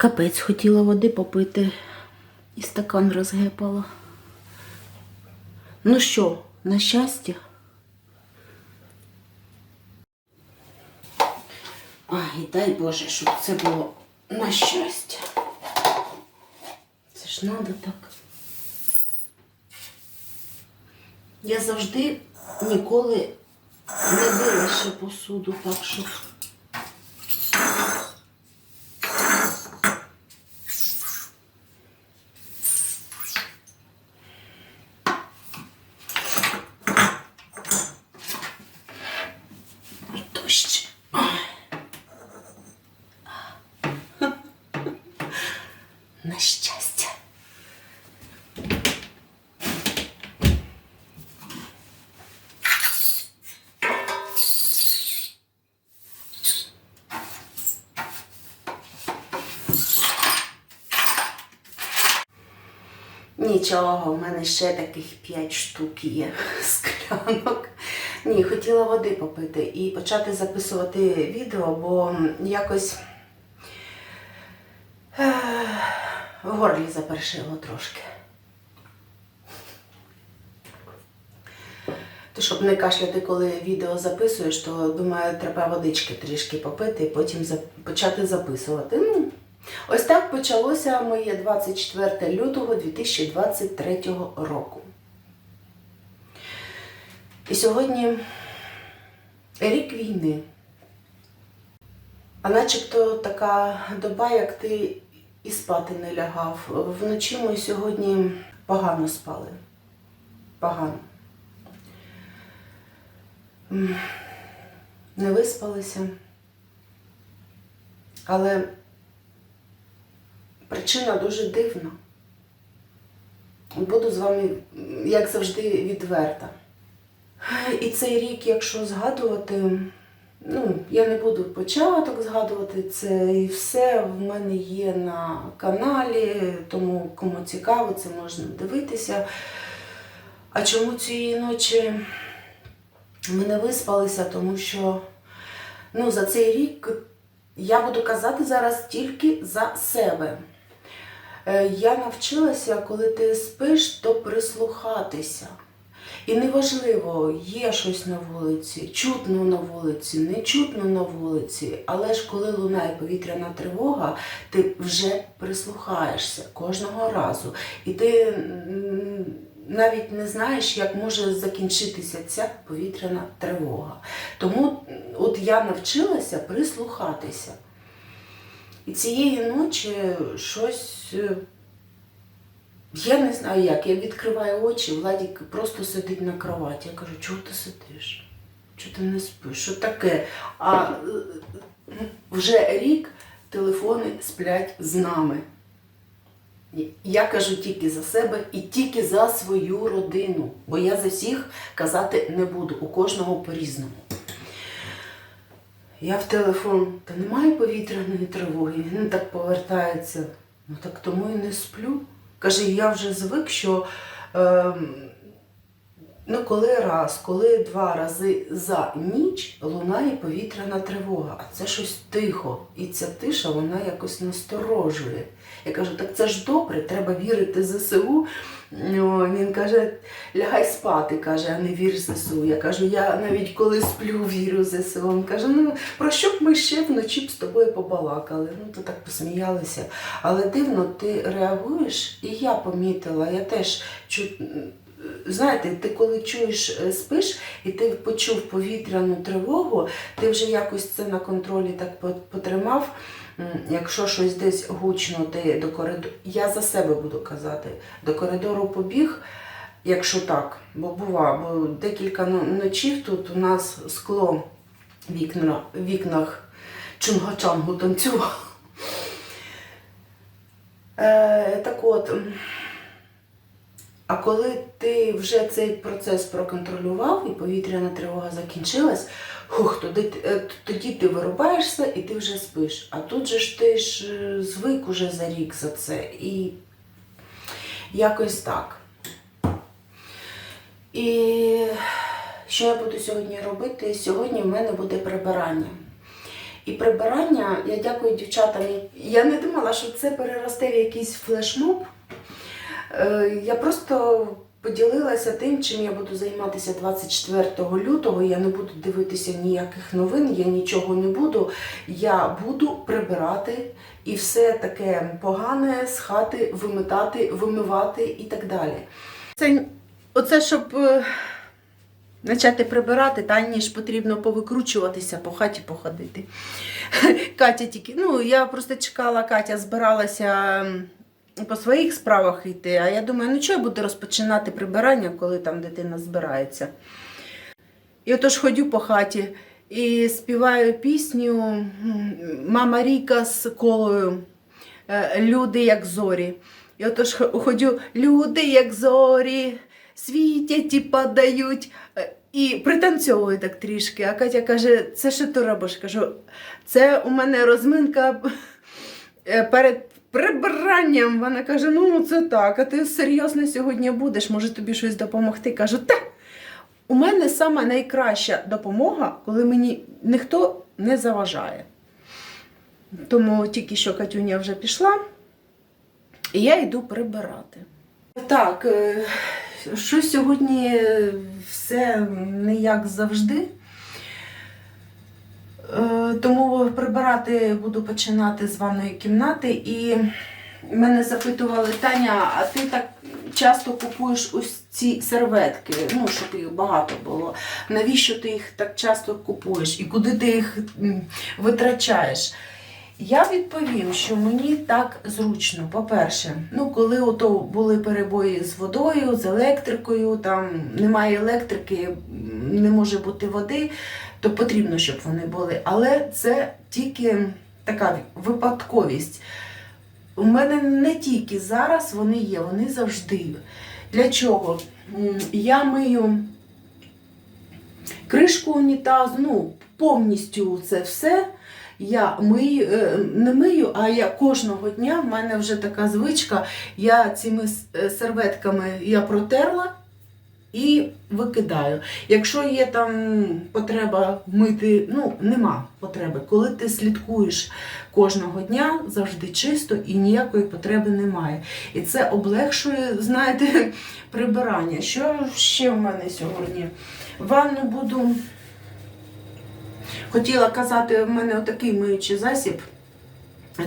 Капець хотіла води попити і стакан розгепала. Ну що, на щастя? Ай, дай Боже, щоб це було на щастя. Це ж надо так. Я завжди ніколи не била ще посуду, так що. Дощ. На щастя. Нічого, в мене ще таких 5 штук є склянок. Ні, хотіла води попити і почати записувати відео, бо якось в горлі запершило трошки. То щоб не кашляти, коли відео записуєш, то думаю, треба водички трішки попити і потім почати записувати. Ну, ось так почалося моє 24 лютого 2023 року. І сьогодні рік війни. А начебто така доба, як ти і спати не лягав. Вночі ми сьогодні погано спали. Погано. Не виспалися. Але причина дуже дивна. Буду з вами, як завжди, відверта. І цей рік, якщо згадувати, ну, я не буду початок згадувати це і все в мене є на каналі, тому кому цікаво, це можна дивитися. А чому цієї ночі ми не виспалися? Тому що ну, за цей рік я буду казати зараз тільки за себе. Е, Я навчилася, коли ти спиш, то прислухатися. І неважливо, є щось на вулиці, чутно на вулиці, не чутно на вулиці, але ж коли лунає повітряна тривога, ти вже прислухаєшся кожного разу. І ти навіть не знаєш, як може закінчитися ця повітряна тривога. Тому от я навчилася прислухатися. І цієї ночі щось. Я не знаю як. Я відкриваю очі, Владік просто сидить на кроваті. Я кажу, чого ти сидиш? Чого ти не спиш? Що таке? А е, вже рік телефони сплять з нами. Я кажу тільки за себе і тільки за свою родину, бо я за всіх казати не буду, у кожного по-різному. Я в телефон, та немає повітряної тривоги, він так повертається. Ну так тому і не сплю. Каже, я вже звик, що е, ну, коли раз, коли два рази за ніч лунає повітряна тривога, а це щось тихо. І ця тиша вона якось насторожує. Я кажу, так це ж добре, треба вірити ЗСУ. О, він каже, лягай спати, каже, а не вір ЗСУ. Я кажу, я навіть коли сплю, вірю ЗСУ. Він каже, ну про що б ми ще вночі б з тобою побалакали? Ну, то так посміялися. Але дивно, ти реагуєш, і я помітила, я теж чу... Знаєте, ти коли чуєш, е, спиш, і ти почув повітряну тривогу, ти вже якось це на контролі так потримав. Якщо щось десь гучно, ти до коридору, я за себе буду казати, до коридору побіг, якщо так, бо бува, бо декілька ночів тут у нас скло в вікна, в вікнах чунгачангу танцювало. Е, так от, а коли ти вже цей процес проконтролював і повітряна тривога закінчилась, хух, тоді, е, тоді ти вирубаєшся і ти вже спиш. А тут же ж ти ж е, звик уже за рік за це. І якось так. І що я буду сьогодні робити? Сьогодні в мене буде прибирання. І прибирання, я дякую дівчатам. Я не думала, що це переросте в якийсь флешмоб. Е, Я просто поділилася тим, чим я буду займатися 24 лютого. Я не буду дивитися ніяких новин, я нічого не буду. Я буду прибирати і все таке погане з хати вимитати, вимивати і так далі. Це оце, щоб е, почати прибирати, та ніж потрібно повикручуватися, по хаті походити. Катя тільки, ну я просто чекала, Катя збиралася по своїх справах йти, а я думаю, ну чого я буду розпочинати прибирання, коли там дитина збирається. І отож ходю по хаті і співаю пісню Мама Ріка з колою е, Люди як зорі. І отож ходю, люди як зорі, світять і падають. Е, І пританцьовую так трішки. А Катя каже, це що ти робиш? Кажу, це у мене розминка е, перед прибиранням. Вона каже: ну це так, а ти серйозно сьогодні будеш, може тобі щось допомогти. Кажу, так. У мене сама найкраща допомога, коли мені ніхто не заважає. Тому тільки що Катюня вже пішла, і я йду прибирати. Так, е, що сьогодні е, все не як завжди. Е, Тому прибирати буду починати з ванної кімнати. І мене запитували, Таня, а ти так часто купуєш ось ці серветки, ну, щоб їх багато було. Навіщо ти їх так часто купуєш і куди ти їх витрачаєш? Я відповім, що мені так зручно. По-перше, ну коли ото були перебої з водою, з електрикою, там немає електрики, не може бути води, то потрібно, щоб вони були. Але це тільки така випадковість. У мене не тільки зараз вони є, вони завжди. Для чого? Я мию кришку унітазу, ну, повністю це все. Я мию, е, не мию, а я кожного дня в мене вже така звичка. Я цими е, серветками я протерла і викидаю. Якщо є там потреба мити, ну нема потреби. Коли ти слідкуєш кожного дня, завжди чисто і ніякої потреби немає. І це облегшує, знаєте, прибирання. Що ще в мене сьогодні? Ванну буду. Хотіла казати, в мене отакий миючий засіб.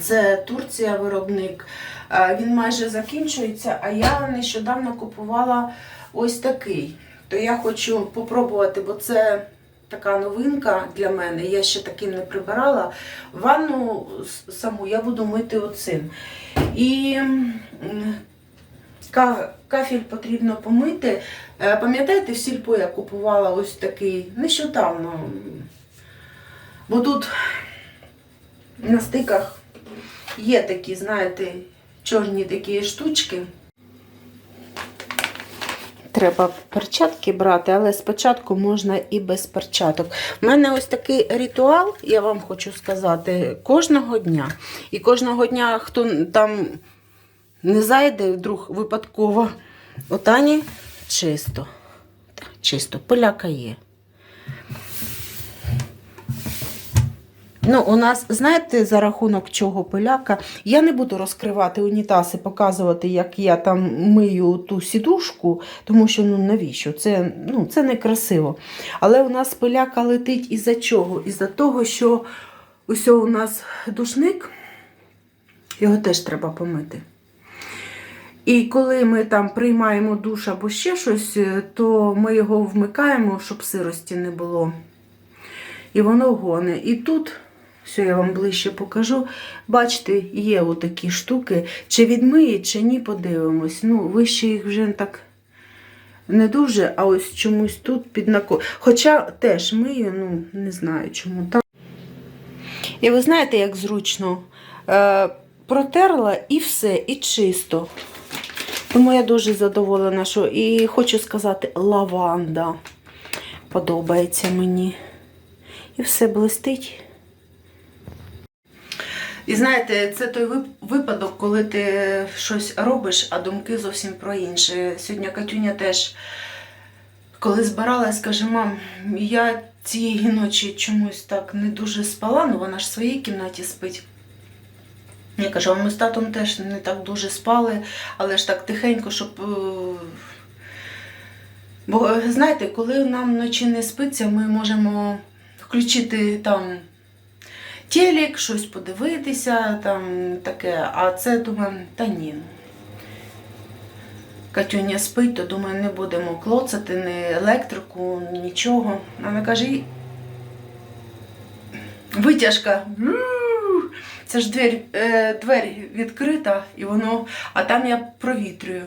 Це Турція виробник. Е, Він майже закінчується, а я нещодавно купувала ось такий. То я хочу попробувати, бо це така новинка для мене. Я ще таким не прибирала. Ванну саму я буду мити оцим. І кафель потрібно помити. Е, Пам'ятаєте, в сільпо я купувала ось такий нещодавно. Бо тут на стиках є такі, знаєте, чорні такі штучки. Треба перчатки брати, але спочатку можна і без перчаток. У мене ось такий ритуал, я вам хочу сказати, кожного дня. І кожного дня, хто там не зайде, вдруг випадково, отані чисто. Чисто, поляка є. Ну, у нас, знаєте, за рахунок чого пиляка. Я не буду розкривати унітаз і показувати, як я там мию ту сідушку, тому що ну навіщо? Це, ну, це не красиво. Але у нас пиляка летить із-за чого? Із-за того, що ось у нас душник, його теж треба помити. І коли ми там приймаємо душ або ще щось, е, то ми його вмикаємо, щоб сирості не було. І воно гоне. І тут, все я вам ближче покажу. Бачите, є отакі штуки. Чи відмиє, чи ні, подивимось. Ну, вище їх вже так не дуже, а ось чомусь тут під нако. Хоча теж мию, ну, не знаю чому так. І ви знаєте, як зручно. Е, протерла і все, і чисто. Тому я дуже задоволена, що і хочу сказати, лаванда подобається мені. І все блистить. І знаєте, це той випадок, коли ти щось робиш, а думки зовсім про інше. Сьогодні Катюня теж, коли збиралась, каже, мам, я цієї ночі чомусь так не дуже спала, ну вона ж в своїй кімнаті спить. Я кажу, а ми з татом теж не так дуже спали, але ж так тихенько, щоб. е, Бо знаєте, коли нам вночі не спиться, ми можемо включити там телек, щось подивитися, там таке. А це думаю, та ні. Катюня спить, то думаю, не будемо клоцати ні електрику, нічого. Вона каже, витяжка. Це ж двері, е, двері відкрита, і воно, а там я провітрюю.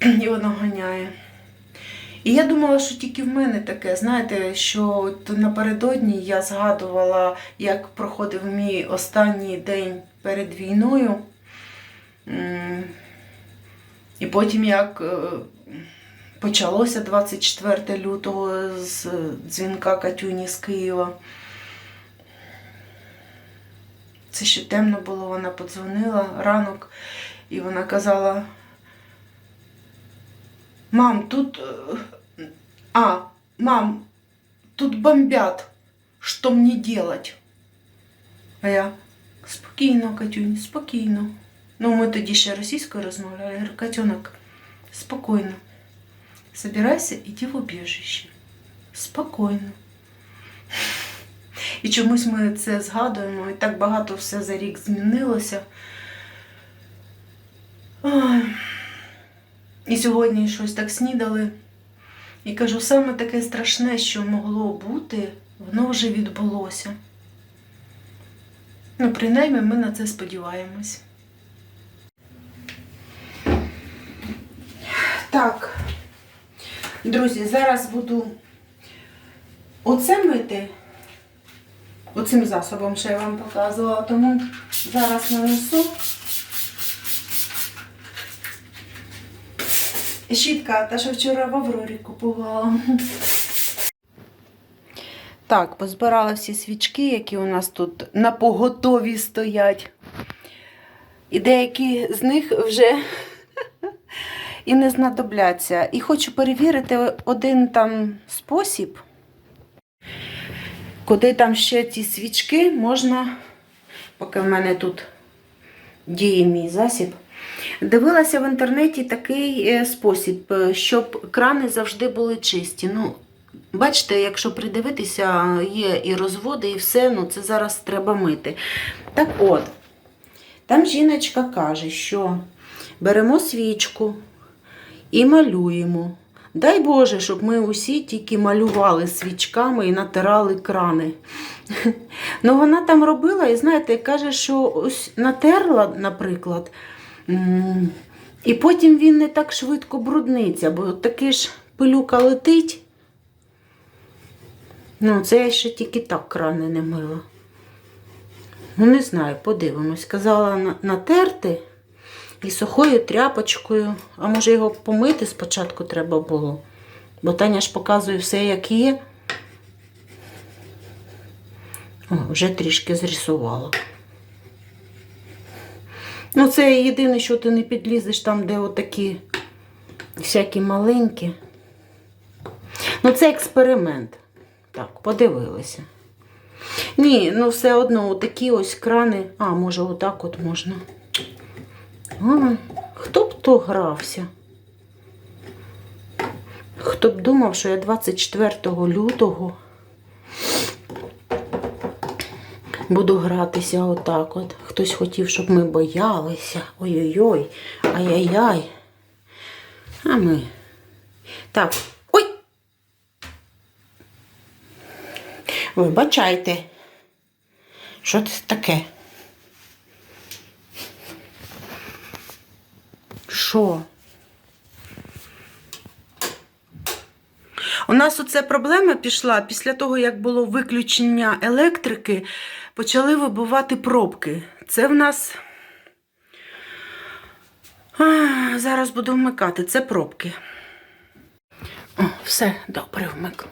І воно ганяє. І я думала, що тільки в мене таке, знаєте, що напередодні я згадувала, як проходив мій останній день перед війною. І потім як е, почалося 24 лютого з дзвінка Катюні з Києва. Це ще темно було, вона подзвонила ранок, і вона казала: Мам, тут. е, А, мам, тут бомбят. Что мне делать? А я спокійно, Катюнь, спокійно. Ну, ми тоді ще російською розмовляли. Я говорю, Катюнок, спокійно. Собирайся, іди в убіжище. Спокійно. І чомусь ми це згадуємо, і так багато все за рік змінилося. Ой. І сьогодні щось так снідали. І кажу, саме таке страшне, що могло бути, воно вже відбулося. Ну, принаймні, ми на це сподіваємось. Так, друзі, зараз буду оце мити оцим засобом, що я вам показувала, тому зараз нанесу. Щітка, та що вчора в Аврорі купувала. Так, позбирала всі свічки, які у нас тут на поготові стоять. І деякі з них вже і не знадобляться. І хочу перевірити один там спосіб, куди там ще ці свічки можна, поки в мене тут діє мій засіб. Дивилася в інтернеті такий е, спосіб, е, щоб крани завжди були чисті. Ну, бачите, якщо придивитися, є і розводи, і все, ну це зараз треба мити. Так от, там жіночка каже, що беремо свічку і малюємо. Дай Боже, щоб ми усі тільки малювали свічками і натирали крани. Ну, вона там робила, і знаєте, каже, що ось натерла, наприклад. І потім він не так швидко брудниться, бо таки ж пилюка летить. Ну, це я ще тільки так крани не мила. Ну, не знаю, подивимось. Казала натерти і сухою тряпочкою. А може його помити спочатку треба було. Бо Таня ж показує все, як є. О, вже трішки зрисувала. Ну, це єдине, що ти не підлізеш там, де отакі всякі маленькі. Ну, це експеримент. Так, подивилися. Ні, ну все одно такі ось крани. А, може, отак от можна. А, хто б то грався? Хто б думав, що я 24 лютого буду гратися отак от. Хтось хотів, щоб ми боялися. Ой-ой-ой, ай-яй-яй. А ми. Так. Ой! Вибачайте. Що це таке? Що? У нас оце проблема пішла після того, як було виключення електрики, почали вибивати пробки. Це в нас. Зараз буду вмикати. Це пробки. О, все, добре вмикну.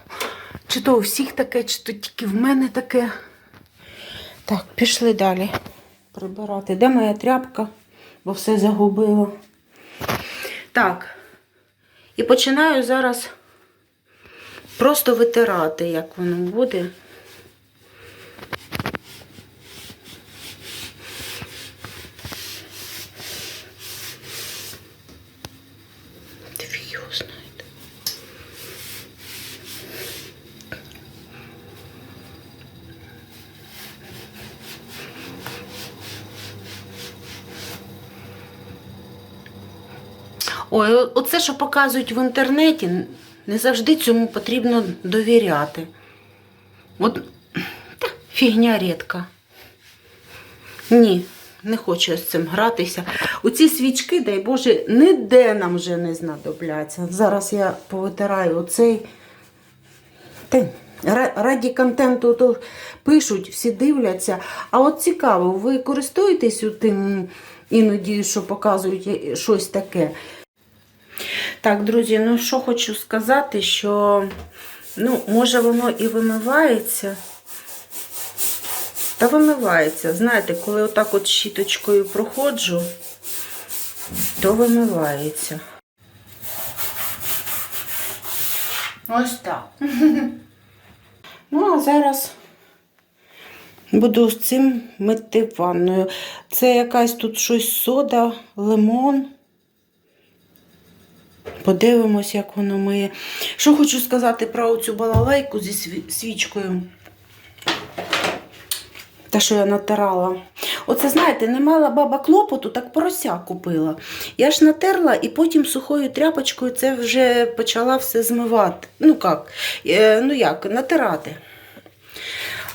Чи то у всіх таке, чи то тільки в мене таке. Так, пішли далі прибирати. Де моя тряпка? Бо все загубила. Так. І починаю зараз просто витирати, як воно буде. Ой, оце, що показують в інтернеті, не завжди цьому потрібно довіряти. От та, фігня рідка. Ні, не хочу з цим гратися. Оці свічки, дай Боже, ніде нам вже не знадобляться. Зараз я повитираю оцей. Та, раді контенту то пишуть, всі дивляться. А от цікаво, ви користуєтесь тим іноді, що показують е, щось таке. Так, друзі, ну що хочу сказати, що ну, може воно і вимивається. Та вимивається. Знаєте, коли отак от щіточкою проходжу, то вимивається. Ось так. Ну, а зараз буду з цим мити ванною. Це якась тут щось сода, лимон. Подивимось, як воно миє. Що хочу сказати про цю балалайку зі свічкою. Та, що я натирала. Оце, знаєте, не мала баба клопоту, так порося купила. Я ж натерла і потім сухою тряпочкою це вже почала все змивати. Ну як, е, ну як, натирати.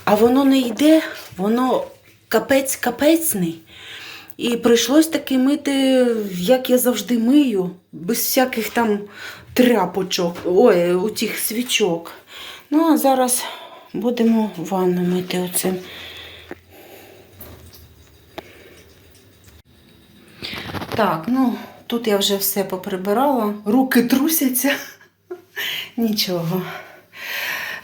А воно не йде, воно капець-капецний. І прийшлось таки мити, як я завжди мию, без всяких там тряпочок, ой, у тих свічок. Ну, а зараз будемо ванну мити оцим. Так, ну тут я вже все поприбирала, руки трусяться. Нічого.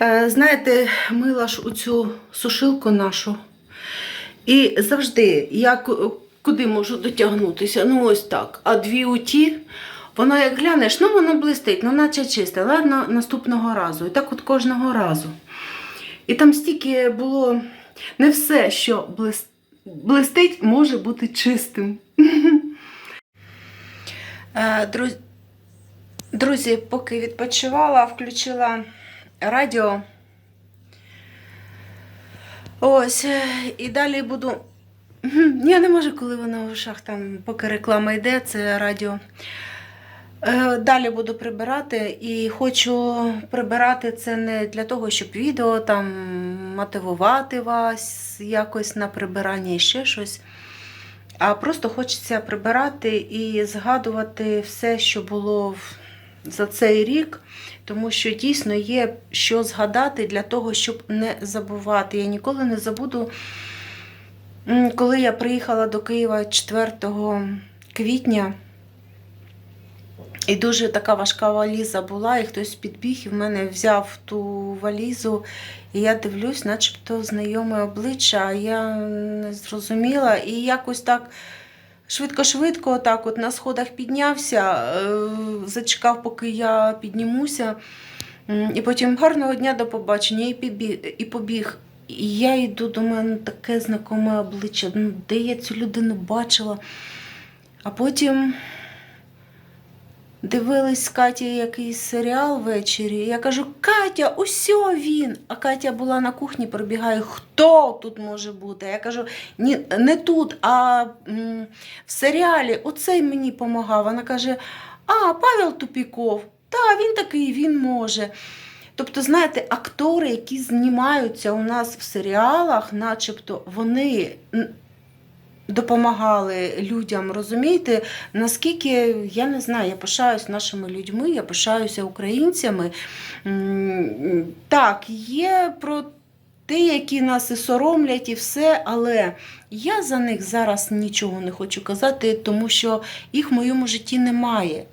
Е, Знаєте, мила ж у цю сушилку нашу. І завжди я ку- куди можу дотягнутися? Ну, ось так. А дві уті, воно як глянеш, ну воно блистить, ну наче чисте. Ладно, наступного разу. І так от кожного разу. І там стільки було не все, що блистить, може бути чистим. Е, Друзі, поки відпочивала, включила радіо. Ось, е, і далі буду. Я не можу, коли вона в ушах там, поки реклама йде, це радіо. Е, Далі буду прибирати і хочу прибирати це не для того, щоб відео там мотивувати вас якось на прибирання і ще щось. А просто хочеться прибирати і згадувати все, що було за цей рік, тому що дійсно є що згадати для того, щоб не забувати. Я ніколи не забуду, коли я приїхала до Києва 4 квітня. І дуже така важка валіза була, і хтось підбіг і в мене взяв ту валізу. І я дивлюсь, начебто знайоме обличчя, а я не зрозуміла. І якось так швидко-швидко, так от на сходах піднявся, е, зачекав, поки я піднімуся. І потім гарного дня до побачення і побіг. І я йду до мене таке знакоме обличчя. Ну, де я цю людину бачила? А потім дивились з Катєю якийсь серіал ввечері. Я кажу: Катя, усьо він. А Катя була на кухні, прибігає, хто тут може бути? Я кажу, ні, не тут, а м, в серіалі оцей мені допомагав. Вона каже: А, Павел Тупіков, та він такий, він може. Тобто, знаєте, актори, які знімаються у нас в серіалах, начебто, вони допомагали людям, розумієте, наскільки я не знаю, я пишаюсь нашими людьми, я пишаюся українцями. Так, є про ті, які нас і соромлять, і все, але я за них зараз нічого не хочу казати, тому що їх в моєму житті немає.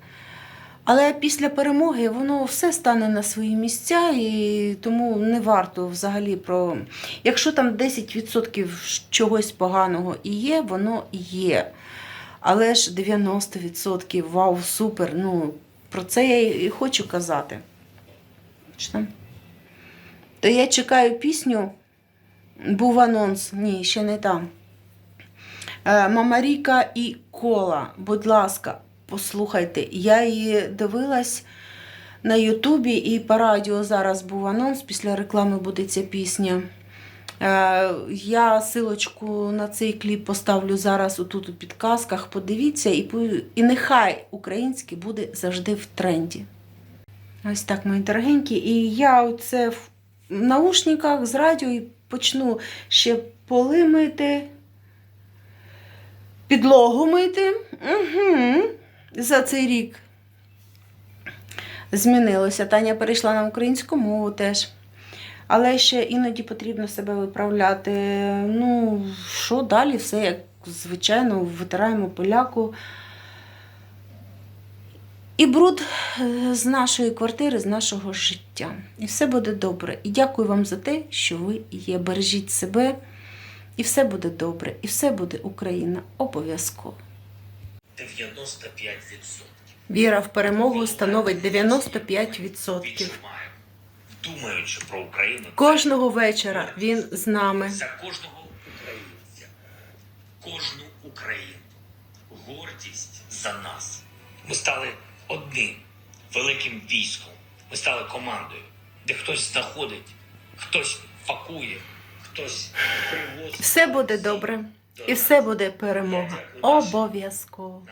Але після перемоги воно все стане на свої місця, і тому не варто взагалі про. Якщо там 10% чогось поганого і є, воно є. Але ж 90% вау, супер. Ну, про це я і хочу казати. Що? То я чекаю пісню. Був анонс. Ні, ще не там. Е, Мама Ріка і Кола. Будь ласка, послухайте. Я її дивилась на Ютубі і по радіо зараз був анонс. Після реклами буде ця пісня. Е, Я силочку на цей кліп поставлю зараз отут у підказках. Подивіться, і, і нехай український буде завжди в тренді. Ось так, мої дорогенькі. І я оце в наушниках з радіо і почну ще поли мити, підлогу мити. Угу. За цей рік змінилося. Таня перейшла на українську мову теж. Але ще іноді потрібно себе виправляти. Ну, що далі? Все як звичайно, витираємо поляку. І бруд е, з нашої квартири, з нашого життя. І все буде добре. І дякую вам за те, що ви є. Бережіть себе, і все буде добре, і все буде Україна обов'язково. 95%. Віра в перемогу становить 95%. Відчуваємо, думаючи про Україну. Кожного вечора він з нами. За кожного українця, кожну Україну. Гордість за нас. Ми стали одним великим військом. Ми стали командою, де хтось знаходить, хтось факує, хтось привозить. Все буде добре, і все буде перемога. Обов'язково.